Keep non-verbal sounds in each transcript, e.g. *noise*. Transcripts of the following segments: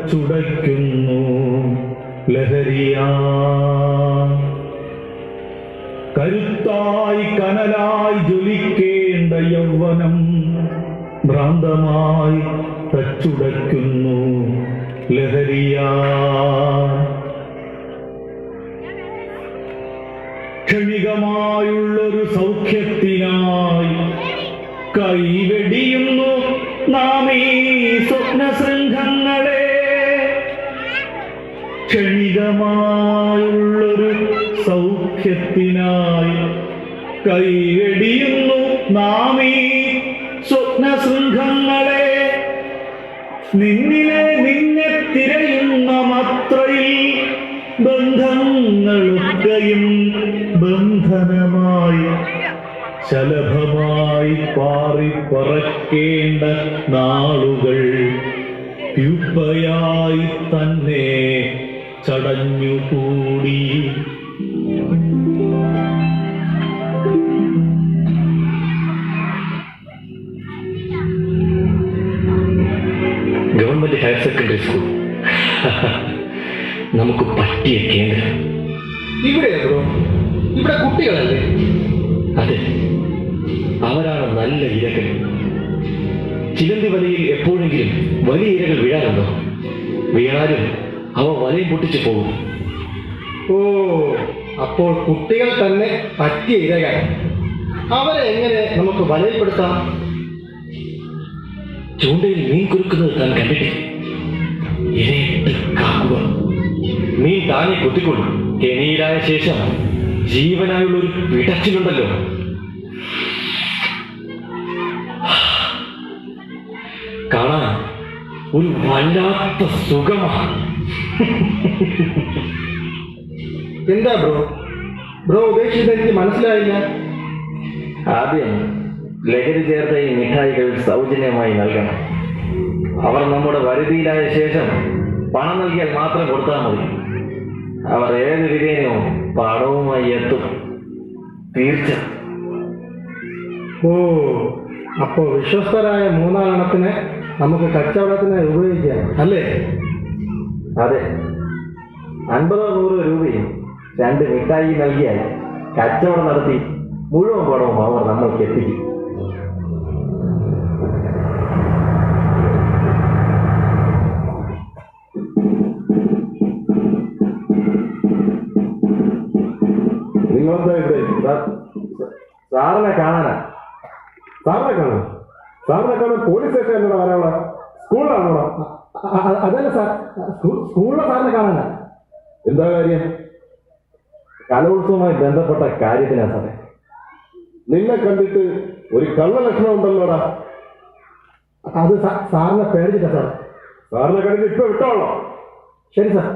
തച്ചുടയ്ക്കുന്നു ലഹരിയാ. കരുത്തായി കനലായി ജ്വലിക്കേണ്ട യൗവനം ഭ്രാന്തമായി തച്ചുടയ്ക്കുന്നു. ലഹരിയാ. ക്ഷണികമായുള്ളൊരു സൗഖ്യത്തിനായി കൈവെടിയുന്നു ക്ഷണികമായുള്ളൊരു സൗഖ്യത്തിനായി കൈവെടിയുന്നു നാം ഈ സ്വപ്ന ശൃംഖങ്ങളെ നിന്നിലെ നിന്നെ തിരയുന്ന മാത്രയിൽ ബന്ധങ്ങളൊക്കെയും ബന്ധനമായി ശലഭമായി പാറി പറക്കേണ്ട നാളുകൾ യുപ്പയായി തന്നെ ചടഞ്ഞുകൂടി ഗവൺമെന്റ് ഹയർ സെക്കൻഡറി സ്കൂൾ. *laughs* നമുക്ക് പറ്റിയ കേന്ദ്രം. ഇവിടെ ഇവിടെ കുട്ടികളല്ലേ? അതെ. അവരാണ് നല്ല ഇരകൾ. ചിലന്തി വലയിൽ എപ്പോഴെങ്കിലും വലിയ ഇരകൾ വീഴാറുണ്ടോ? വീണാലും അവ വലയും പൊട്ടിച്ചു പോകും. ഓ അപ്പോൾ കുട്ടികൾ തന്നെ പറ്റിയ ഇരകൾ അവരെ എങ്ങനെ നമുക്ക് വലയപ്പെടുത്താം? ചൂണ്ടയിൽ മീൻ കുറുക്കുന്നത് താൻ കണ്ടിട്ട് ഇരയിട്ട് കാക്കുക. മീൻ താനെ കുത്തിക്കൊള്ളും. കെണിയിലായ ശേഷം ജീവനായുള്ള ഒരു പിടച്ചിലുണ്ടല്ലോ. കാണാൻ ഒരു വല്ലാത്ത സുഖമാണ്. എന്താ ബ്രോ? ബ്രോ ഉപേക്ഷിച്ചത് എനിക്ക് മനസ്സിലായില്ല. ആദ്യം ലഹരി ചേർത്ത ഈ മിഠായികൾ സൗജന്യമായി നൽകണം. അവർ നമ്മുടെ വരുതിയിലായ ശേഷം പണം നൽകിയാൽ മാത്രം കൊടുത്താൽ മതി. അവർ ഏത് വിധേനവും പണവുമായി എത്തും. തീർച്ച. ഓ അപ്പോൾ വിശ്വസ്തരായ മൂന്നാലെണ്ണത്തിന് നമുക്ക് കച്ചവടത്തിനായി ഉപയോഗിക്കാം അല്ലേ? അതെ. അൻപതോ നൂറോ രൂപയും രണ്ട് മിഠായി നൽകിയാൽ കച്ചവടം നടത്തി മുഴുവൻ പണവും അവർ നമ്മൾക്ക് എത്തിക്കും. സാറിനെ കാണാനാ? സാറിനെ കാണാം. സാറിനെ കാണാൻ പോലീസ് സ്റ്റേഷൻ എന്നോട് വരാനുള്ള സ്കൂളിലാണോ? അതല്ല സാർ സ്കൂളിലെ സാറിനെ കാണണ്ട. എന്താ കാര്യം? കലോത്സവമായി ബന്ധപ്പെട്ട കാര്യത്തിനാ സാറേ. നിന്നെ കണ്ടിട്ട് ഒരു കള്ളലക്ഷണം ഉണ്ടല്ലോടാ. അത് സാറിനെ പേടിച്ചിട്ട സാർ സാറിനെ കണ്ടിട്ട് ഇപ്പൊ വിട്ടോളോ. ശരി സാർ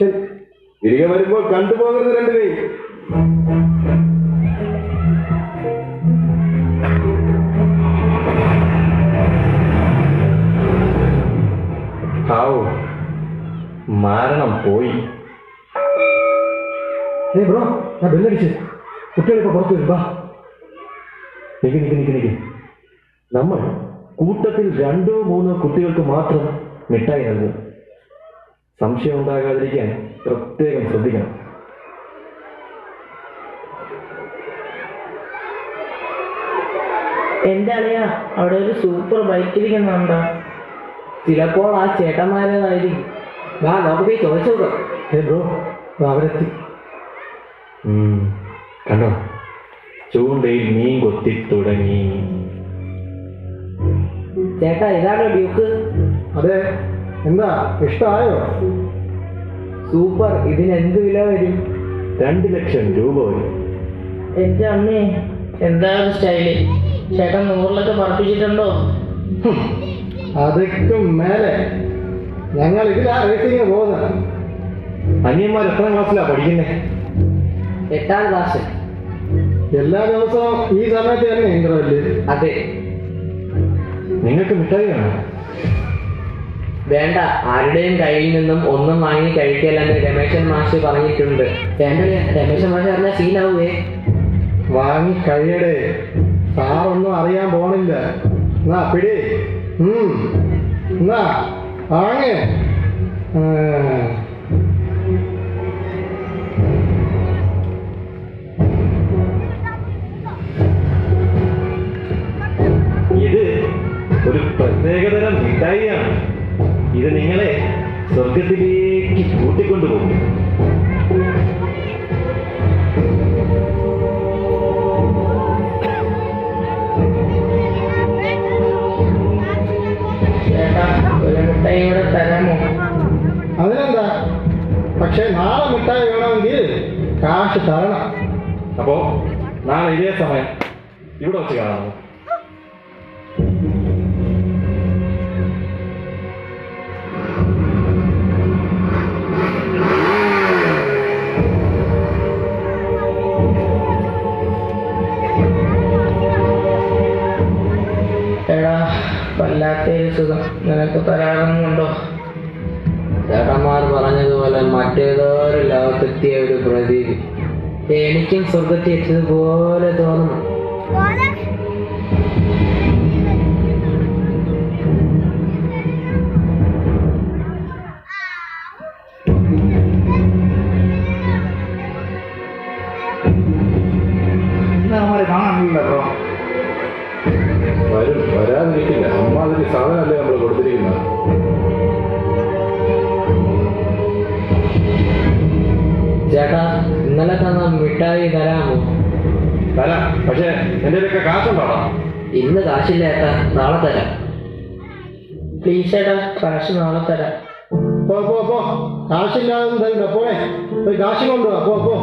ശരി. തിരികെ വരുമ്പോ കണ്ടുപോകരുത് രണ്ടിനെയും. മരണം പോയി. ഏ ബ്രോ ഞാൻ ബെല്ലടിച്ച് കുട്ടികളിപ്പോ പുറത്തു വരും ബാ നിക്ക് നിക്ക് നിക്ക് നിക്ക്. നമ്മൾ കൂട്ടത്തിൽ രണ്ടോ മൂന്നോ കുട്ടികൾക്ക് മാത്രം മിഠായി നൽകും. സംശയം ഉണ്ടാകാതിരിക്കാൻ പ്രത്യേകം ശ്രദ്ധിക്കണം. എന്റെ അളിയ അവിടെ ഒരു സൂപ്പർ ബൈക്കിരിക്കുന്നുണ്ടോ ചിലപ്പോൾ ആ ചേട്ടന്മാരേതായിരിക്കും. വാ നമുക്ക് പോയി ചോദിച്ചു ബ്രോ അവരെത്തി കണ്ടോ? ചൂണ്ടയിൽ മീൻ കൊത്തി തുടങ്ങി. ചേട്ടാ ഇതാണോ ഡ്യൂക്ക്? അതെ. എന്താ ഇഷ്ടമായോ സൂപ്പർ. ഇതിന് എന്ത് വില വരും? രണ്ട് ലക്ഷം രൂപ വരും. എന്റെ അമ്മേ എന്താ ഒരു സ്റ്റൈൽ? ചേട്ടൻ നൂറിലൊക്കെ പറപ്പിച്ചിട്ടുണ്ടോ? അതൊക്കെ മേലെ. ഞങ്ങൾ ഇതിലാ റേറ്റിംഗ് പോകുന്നത്. അനിയന്മാർ എത്ര ക്ലാസ്സിലാ പഠിക്കുന്നേ? എട്ടാം ക്ലാസ് എല്ലാ ദിവസവും ഈ സമയത്ത് തന്നെ ഇന്റർവെൽ അതെ. നിങ്ങൾക്ക് മിഠായി വേണോ വേണ്ട. ആരുടെയും കയ്യിൽ നിന്നും ഒന്നും വാങ്ങി കഴിക്കല്ലെന്ന് രമേശൻ മാഷ് പറഞ്ഞിട്ടുണ്ട്. വേണ്ട രമേശൻ മാഷ് പറഞ്ഞാൽ സീനാവേ വാങ്ങി കഴിയടേ. സാറൊന്നും അറിയാൻ പോണില്ല. എന്നാ പിടി. എന്നാ. വാങ്ങേ ഇത് ഒരു പ്രത്യേകതരം മിഠായിയാണ്. ഇത് നിങ്ങളെ സ്വർഗത്തിലേക്ക് കൂട്ടിക്കൊണ്ടുപോകും. ഒരു തരമോ അതിനെന്താ? പക്ഷെ നാളെ മിഠായി വേണമെങ്കിൽ കാശ് തരണം. അപ്പോ നാളെ ഇതേ സമയം ഇവിടെ വെച്ച് കാണാമോ എടാ വല്ലാത്തൊരു സുഖം. നിനക്ക് തരാറൊന്നുണ്ടോ പറഞ്ഞതുപോലെ മറ്റേതൊരു ലോകത്തെത്തിയ ഒരു പ്രതീതി. എനിക്കും സ്വർഗത്തിൽ എത്തിയതുപോലെ തോന്നുന്നു ഒക്കെ കാശുണ്ടോടാ ഇന്ന് കാശില്ല ഏട്ടാ. നാളെ തരാം. പ്ലീസ് ഏട്ടാ കാശ് നാളെ തരാം. പോ പോ പോ. കാശില്ലാതെ തരില്ല പോയെ പോയി കാശ് കൊണ്ടുവാ. പോ പോ.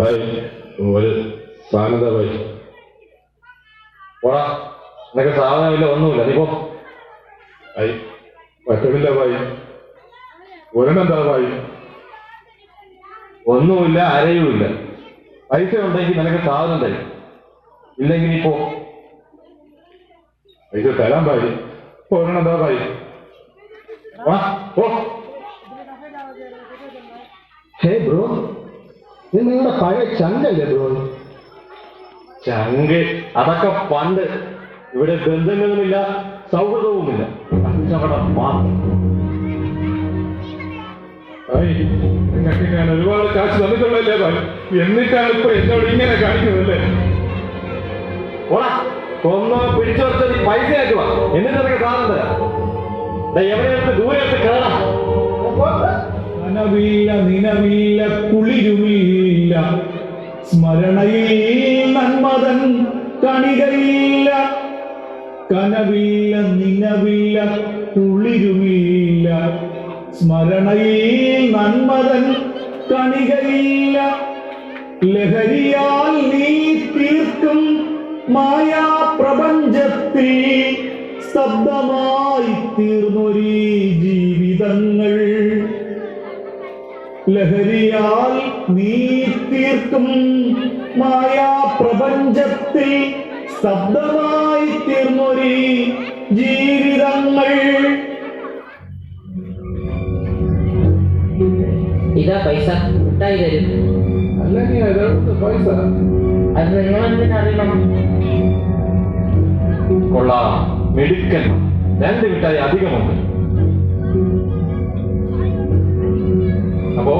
ബൈ. ഒരു സാധനത ബൈ. പോടാ. നിനക്ക് സാധനമില്ല ഒന്നുമില്ല. നീ പോ. ഐ പറ്റണില്ല ബായി ഒരെണ്ണെന്താ ഒന്നുമില്ല അരയുമില്ല. പൈസ ഉണ്ടെങ്കിൽ നിനക്ക് സാധനം തരും. ഇല്ലെങ്കിൽ നീ പോ. പൈസ തരാൻ ബായി ഒരെണ്ണെന്താ ബായി വാ പോ. Hey bro. ഇത് നിങ്ങളുടെ പഴയ ചങ്കല്ലേ ബ്രോ ചങ്ക്. അതൊക്കെ പണ്ട് ഇവിടെ ബന്ധങ്ങളുമില്ല സൗഹൃദവുമില്ല. കച്ചവടം മാത്രം. ഞാൻ ഒരുപാട് കാശ് തന്നിട്ടുള്ളല്ലേ ബായി എന്നിട്ടാണ് ഇപ്പൊ എന്നോട് ഇങ്ങനെ കാണിക്കുന്നതല്ലേ? കൊന്ന പിടിച്ചു വെച്ചത് പൈസ ആക്കുക എന്നിട്ട് നിനക്ക് സാധനം തരാം. ദേ എവിടെയൊക്കെ ദൂരത്ത് കയറാം കനവില്ല നിലവില്ല കുളിരുമില്ല. സ്മരണയിൽ നന്മതൻ കണികയില്ല. കനവില്ല നിലവില്ല കുളിരുമില്ല. സ്മരണയിൽ നന്മതൻ കണികയില്ല. ലഹരിയാൽ നീ തീർക്കും മായാ പ്രപഞ്ചത്തിൽ സ്തബ്ധമായി തീർന്നൊരീ ജീവിതങ്ങൾ. ലഹരിയാൽ നീ തീർക്കും മായാ പ്രപഞ്ചത്തിൽ ശബ്ദമായി തീർന്നൊരി ജീവിതങ്ങൾ. ഇതാ പൈസ. മിഠായി തരും. അല്ലെങ്കിൽ അതെടുത്ത് പൈസ? അത് നിങ്ങൾ എന്തിനറിയണം കൊള്ളാം. മിടുക്കൻ രണ്ട് കിട്ടാതെ അധികമുണ്ട്. അപ്പോ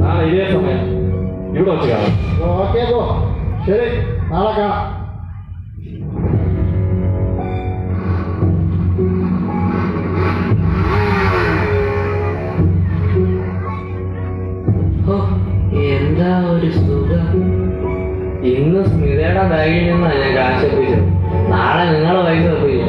നാളെ ഇതേ സമയം. ഇവിടെ വെച്ച് കാണാം. ഓക്കെ അപ്പോ ശരി നാളെ കാണാം. ഓ എന്താ ഒരു സുഖം? ഇന്ന് സ്മിതയുടെ ബാഗിൽ നിന്നാണ് ഞാൻ കാശ് എത്തിച്ചത്. നാളെ നിങ്ങളെ പൈസ ഒപ്പിക്കും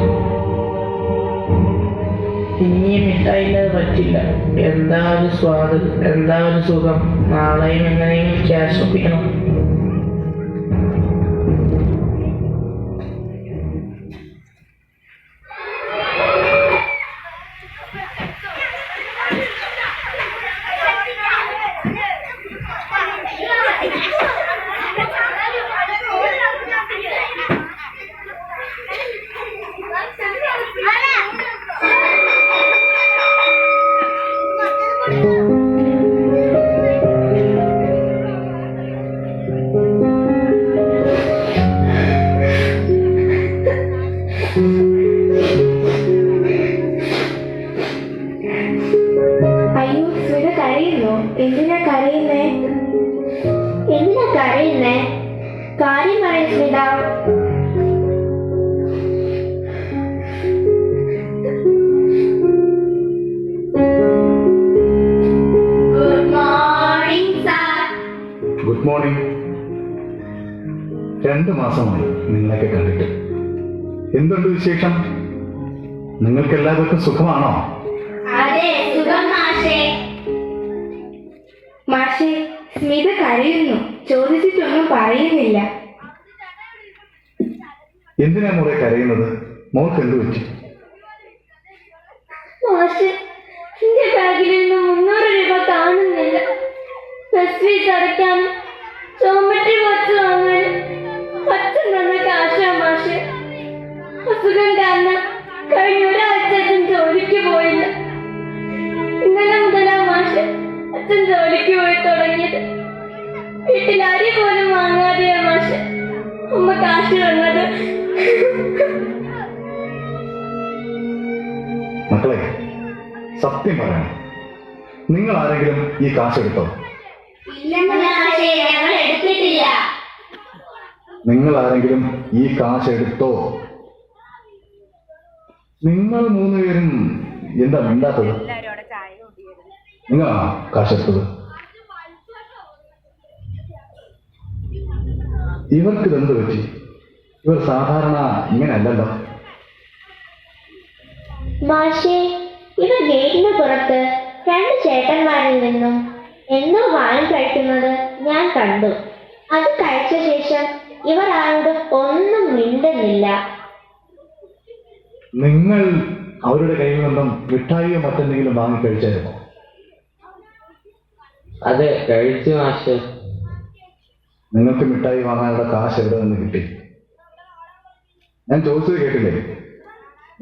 ഇനി മിഠായില്ലാതെ പറ്റില്ല. എന്താ ഒരു സ്വാദ് എന്താ ഒരു സുഖം? നാളെയും എങ്ങനെയും ക്യാഷ് ഒപ്പിക്കണം എന്തിനാ കരയുന്നേ? എന്തിനാ കരയുന്നേ? കാര്യം പറയും ഗുഡ് മോർണിംഗ് രണ്ട് മാസമായി നിങ്ങളൊക്കെ കണ്ടിട്ട്. എന്തുണ്ട് വിശേഷം? നിങ്ങൾക്ക് എല്ലാവർക്കും സുഖമാണോ? അതെ സ്മിത കരയുന്നു. ചോദിച്ചിട്ടൊന്നും പറയുന്നില്ല. എന്തിനാ മോളെ കരയുന്നത്? മോൾക്ക് എന്ത് പറ്റി? മാഷെ എന്റെ ബാഗിൽ നിന്ന് മുന്നൂറ് രൂപ കാണുന്നില്ല. ബസ് ഫീസ് അടയ്ക്കാനും ജോമെട്രി ബോക്സ് വാങ്ങാനും അച്ഛൻ തന്ന കാശാ മാഷെ. അസുഖം കാരണം കഴിഞ്ഞ ഒരാഴ്ച അച്ഛൻ ജോലിക്ക് പോയില്ല. ഇന്നലെ മുതലാ മാഷെ അച്ഛൻ ജോലിക്ക് പോയി തുടങ്ങിയത്. വീട്ടിൽ അരി പോലും വാങ്ങാതെയാ മാഷ്. ഉമ്മ കാശ് വന്നത് മക്കളെ സത്യം പറയണം. നിങ്ങൾ ആരെങ്കിലും ഈ കാശ് എടുത്തോ? മാഷെ ഞങ്ങൾ എടുത്തിട്ടില്ല. നിങ്ങൾ ആരെങ്കിലും ഈ കാശ് എടുത്തോ? നിങ്ങൾ മൂന്നുപേരും എന്താ മിണ്ടാത്തത്? നിങ്ങളാണോ കാശ് എടുത്തത്? ഇവർക്ക് ഇതെന്ത് പറ്റി? ഇവർ സാധാരണ ഇങ്ങനെയല്ലല്ലോ. മാഷേ ഇവർ ഗേറ്റിന് പുറത്ത് രണ്ട് ചേട്ടന്മാരിൽ നിന്നും എന്നോ വാങ്ങി കഴിക്കുന്നത് ഞാൻ കണ്ടു. അത് കഴിച്ച ശേഷം ഇവർ ആരോടും ഒന്നും മിണ്ടുന്നില്ല. നിങ്ങൾ അവരുടെ കയ്യിൽ നിന്നും മിഠായിയോ മറ്റെന്തെങ്കിലും വാങ്ങി കഴിച്ചായിരുന്നോ? അതെ കഴിച്ചു മാഷെ. നിങ്ങൾക്ക് മിഠായി വാങ്ങാനുള്ള കാശ് എവിടെ നിന്ന് കിട്ടി? ഞാൻ ചോദിച്ചത് കേട്ടില്ലേ?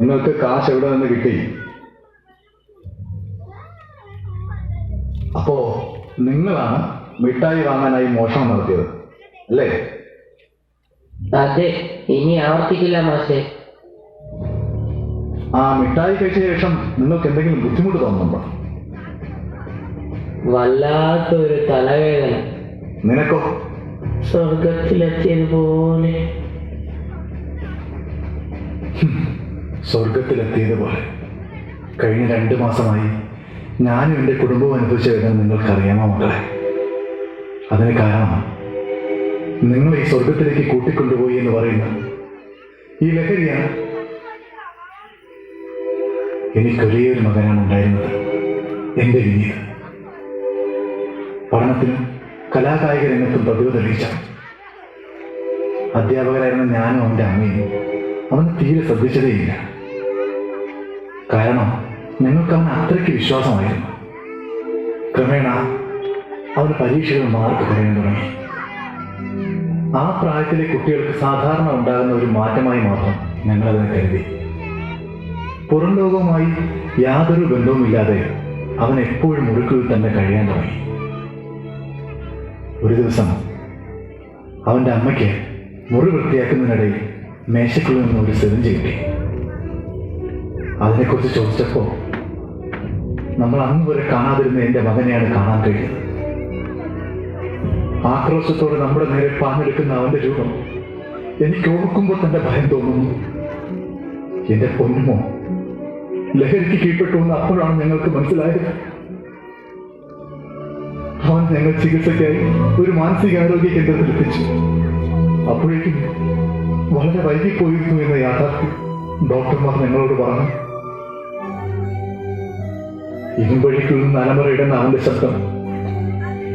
നിങ്ങൾക്ക് കാശ് എവിടെ നിന്ന് കിട്ടി? അപ്പോ നിങ്ങളാണ് മിഠായി വാങ്ങാനായി മോഷണം നടത്തിയത് അല്ലേ? അതെ ഇനി ആവർത്തിക്കില്ല മാഷെ. ആ മിഠായി കഴിച്ച ശേഷം നിങ്ങൾക്ക് എന്തെങ്കിലും ബുദ്ധിമുട്ട് തോന്നുന്നുണ്ടോ? വല്ലാത്തൊരു തലവേദന. നിനക്കോ? സ്വർഗത്തിലെത്തിയതുപോലെ സ്വർഗത്തിലെത്തിയതുപോലെ കഴിഞ്ഞ രണ്ട് മാസമായി ഞാനും എന്റെ കുടുംബവും അനുഭവിച്ച വേദന നിങ്ങൾക്കറിയാമോ മക്കളെ? അതിന് കാരണം നിങ്ങൾ ഈ സ്വർഗത്തിലേക്ക് കൂട്ടിക്കൊണ്ടുപോയി എന്ന് പറയുന്ന ഈ ലഹരിയാണ്. എനിക്കൊരേ ഒരു മകനാണ് ഉണ്ടായിരുന്നത്. എന്റെ വിനീത് പഠനത്തിനും കലാകായിക രംഗത്തും പ്രതിഭ തെളിയിച്ച അധ്യാപകരായിരുന്ന ഞാനും അവന്റെ അമ്മയും. അവൻ തീരെ ശ്രദ്ധിച്ചതേയില്ല. കാരണം ഞങ്ങൾക്ക് അവൻ അത്രയ്ക്ക് വിശ്വാസമായിരുന്നു. ക്രമേണ അവന് പരീക്ഷകൾ മാർക്ക് കുറയാൻ തുടങ്ങി. ആ പ്രായത്തിലെ കുട്ടികൾക്ക് സാധാരണ ഉണ്ടാകുന്ന ഒരു മാറ്റമായി മാത്രം ഞങ്ങളതിനെ കരുതി. പുറം ലോകവുമായി യാതൊരു ബന്ധവുമില്ലാതെ അവൻ എപ്പോഴും മുറുക്കിൽ തന്നെ കഴിയാൻ തുടങ്ങി. ഒരു ദിവസം അവന്റെ അമ്മയ്ക്ക് മുറി വൃത്തിയാക്കുന്നതിനിടയിൽ മേശക്കുള്ളിൽ നിന്ന് ഒരു സിറിഞ്ച് കിട്ടി അതിനെക്കുറിച്ച് ചോദിച്ചപ്പോൾ നമ്മൾ അന്ന് വരെ കാണാതിരുന്ന എന്റെ മകനെയാണ് കാണാൻ കഴിയുന്നത് ആക്രോശത്തോടെ നമ്മുടെ നേരെ പാഞ്ഞെടുക്കുന്ന അവന്റെ രൂപം എനിക്ക് ഓർക്കുമ്പോൾ തന്നെ ഭയം തോന്നുന്നു. എന്റെ പൊന്നുമോ? ലഹരിക്ക് കീഴ്പ്പെട്ടു എന്ന് അപ്പോഴാണ് ഞങ്ങൾക്ക് മനസ്സിലായത്. ഞങ്ങൾ ചികിത്സയ്ക്കായി ഒരു മാനസികാരോഗ്യ കേന്ദ്രത്തിൽ എത്തിച്ചു അപ്പോഴേക്കും വളരെ വൈകിപ്പോയിരുന്നു എന്ന യാഥാർത്ഥ്യം ഡോക്ടർമാർ ഞങ്ങളോട് പറഞ്ഞു. ഇരുമ്പഴിക്കുള്ള നിന്ന് അലമുറയിടുന്ന അവന്റെ ശബ്ദം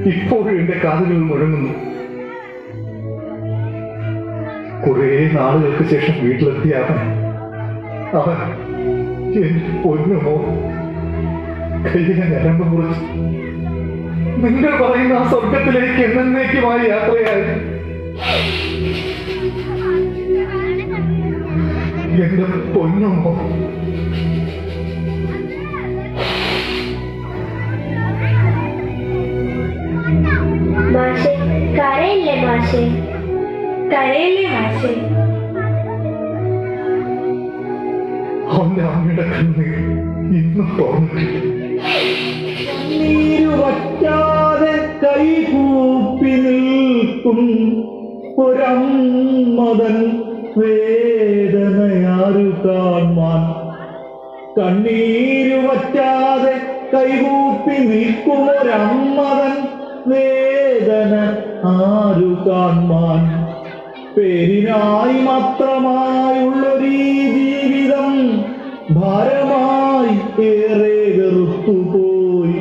ഇപ്പോഴും എന്റെ കാതുകളിൽ മുഴങ്ങുന്നു. കുറെ നാളുകൾക്ക് ശേഷം വീട്ടിലെത്തിയ അവൻ അവൻ പൊന്നുമോ? കയ്യിലെ ഞരമ്പ് മുറിച്ച് നിങ്ങൾ പറയുന്ന ആ സ്വർഗത്തിലേക്ക് എന്നേക്കുമായി യാത്രയായി. എന്റെ പൊന്നുമോ മാഷെ കരയില്ലേ മാഷെ? കരയില്ലേ മാഷെ? അവന്റെ അമ്മയുടെ കണ്ണ് ഇന്നും തുറന്നിട്ടില്ല. ഒരമ്മതൻ വേദനയാരു കാൺമാൻ കണ്ണീരുവറ്റാതെ കൈകൂപ്പി നിൽക്കും ഒരമ്മതൻ വേദന ആരു കാൺമാൻ പേരിനായി മാത്രമായുള്ളൊരീ ജീവിതം ഭാരമായി ഏറെ വെറുത്തുപോയി.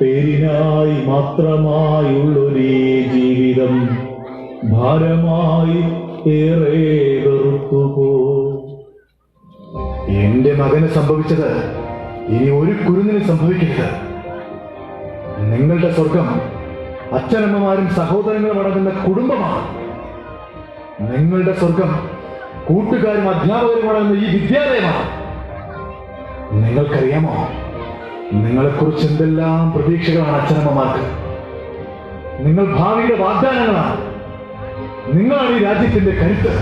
പേരിനായി മാത്രമായുള്ളൊരേ ജീവിതം ഭാരമായി ഏറെ വെറുത്തുപോ എന്റെ മകന് സംഭവിച്ചത് ഇനി ഒരു കുരുന്നിന് സംഭവിക്കരുത്. നിങ്ങളുടെ സ്വർഗം അച്ഛനമ്മമാരും സഹോദരങ്ങളും അടങ്ങുന്ന കുടുംബമാണ്. നിങ്ങളുടെ സ്വർഗം കൂട്ടുകാരും അധ്യാപകരും അടങ്ങുന്ന ഈ വിദ്യാലയമാണ്. നിങ്ങൾക്കറിയാമോ? നിങ്ങളെക്കുറിച്ച് എന്തെല്ലാം പ്രതീക്ഷകളാണ് അച്ഛനമ്മമാർക്ക്? നിങ്ങൾ ഭാവിയുടെ വാഗ്ദാനങ്ങളാണ്. നിങ്ങളാണ് ഈ രാജ്യത്തിന്റെ കരുത്ത്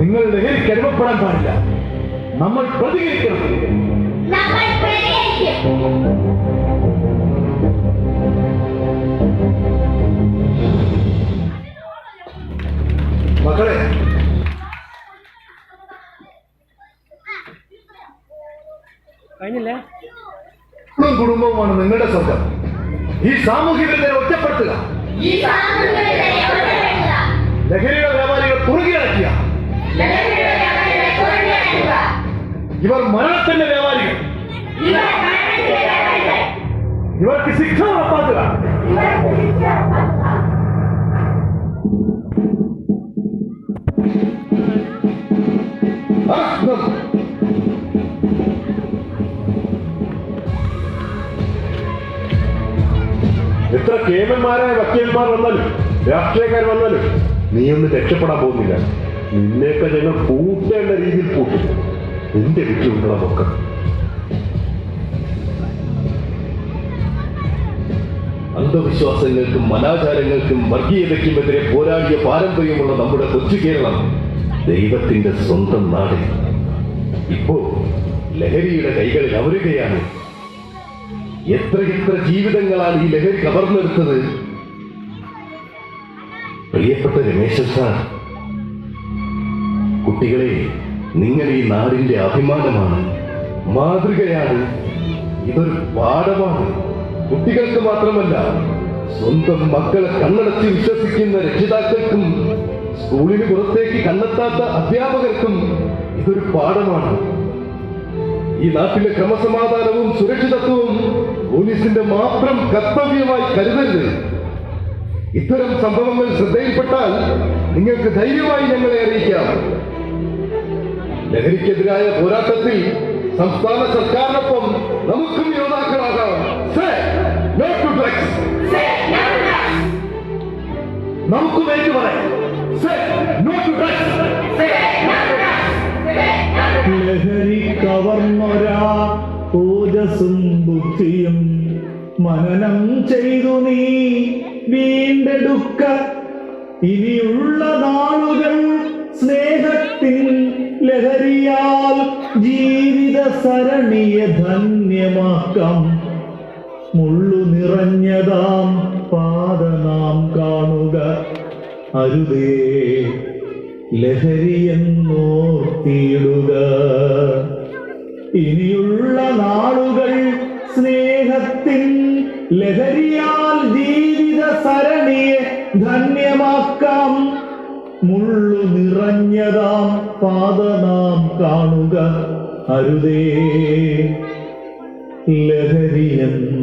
നിങ്ങൾ ലഹരിക്ക് അടിമപ്പെടാൻ പാടില്ല. നമ്മൾ പ്രതികരിക്കണം. മക്കളെ കഴിഞ്ഞില്ലേ? കുടുംബവുമാണ് നിങ്ങളുടെ സ്വന്തം. ഈ സാമൂഹിക ഒറ്റപ്പെടുത്തുക. ഈ സാമൂഹികതയെ ഒറ്റപ്പെടുത്തുക. ലഹരിയുടെ വ്യാപാരികൾ പുറന്തള്ളുക. ഇവർ മരണത്തിന്റെ വ്യാപാരികൾ. ഇവർക്ക് ശിക്ഷ ഉറപ്പാക്കുക. എത്ര കേമന്മാരായ വക്കീൽമാർ വന്നാലും രാഷ്ട്രീയക്കാർ വന്നാലും നീ ഒന്ന് രക്ഷപ്പെടാൻ പോകുന്നില്ല. നിന്നെയൊക്കെ ഞങ്ങൾ പൂട്ടേണ്ട രീതിയിൽ പൂട്ടും എന്റെ വിറ്റുണ്ടോ നമുക്ക് അന്ധവിശ്വാസങ്ങൾക്കും അനാചാരങ്ങൾക്കും വർഗീയതയ്ക്കുമെതിരെ പോരാടിയ പാരമ്പര്യമുള്ള നമ്മുടെ കൊച്ചു കേരളം ദൈവത്തിന്റെ സ്വന്തം നാട്. ഇപ്പോ ലഹരിയുടെ കൈകളിൽ അവരുകയാണ് എത്രയെത്ര ജീവിതങ്ങളാണ് ഈ ലഹരി കവർന്നെടുത്തത്? പ്രിയപ്പെട്ട രമേശ സാർ കുട്ടികളെ നിങ്ങൾ ഈ നാടിന്റെ അഭിമാനമാണ്. മാതൃകയാണ്. ഇതൊരു പാഠമാണ്. കുട്ടികൾക്ക് മാത്രമല്ല സ്വന്തം മക്കളെ കണ്ണടച്ച് വിശ്വസിക്കുന്ന രക്ഷിതാക്കൾക്കും സ്കൂളിന് പുറത്തേക്ക് കണ്ടെത്താത്ത അധ്യാപകർക്കും ഇതൊരു പാഠമാണ്. ഈ നാട്ടിലെ ക്രമസമാധാനവും സുരക്ഷിതത്വവും പോലീസിന്റെ മാത്രം കർത്തവ്യമായി കരുതരുത്. ഇത്തരം സംഭവങ്ങൾ ശ്രദ്ധയിൽപ്പെട്ടാൽ നിങ്ങൾക്ക് ധൈര്യമായി ഞങ്ങളെ അറിയിക്കാം. ലഹരിക്കെതിരായ പോരാട്ടത്തിൽ സംസ്ഥാന സർക്കാരിനൊപ്പം നമുക്കും യോദ്ധാക്കളാകാം. നമുക്കും ഏറ്റു പറയാം. ലഹരി കവർന്നൊരാ ഓജസ്സും ബുദ്ധിയും മനനം ചെയ്തു നീ. വീണ്ടെടുക്ക. ഇനിയുള്ള നാളുകൾ സ്നേഹത്തിൻ ലഹരിയാൽ ജീവിത സരണിയെ ധന്യമാക്കാം. മുള്ളു നിറഞ്ഞതാം പാത നാം കാണുക. അരുതേ ലഹരിയെന്നോർത്തിയിടുക ഇനിയുള്ള നാളുകൾ സ്നേഹത്തിൻ ലഹരിയാൽ ജീവിത സരണിയെ ധന്യമാക്കാം. മുള്ളു നിറഞ്ഞതാം പാത നാം കാണുക. അരുതേ ലഹരിയെന്നോർത്തിയിടുക.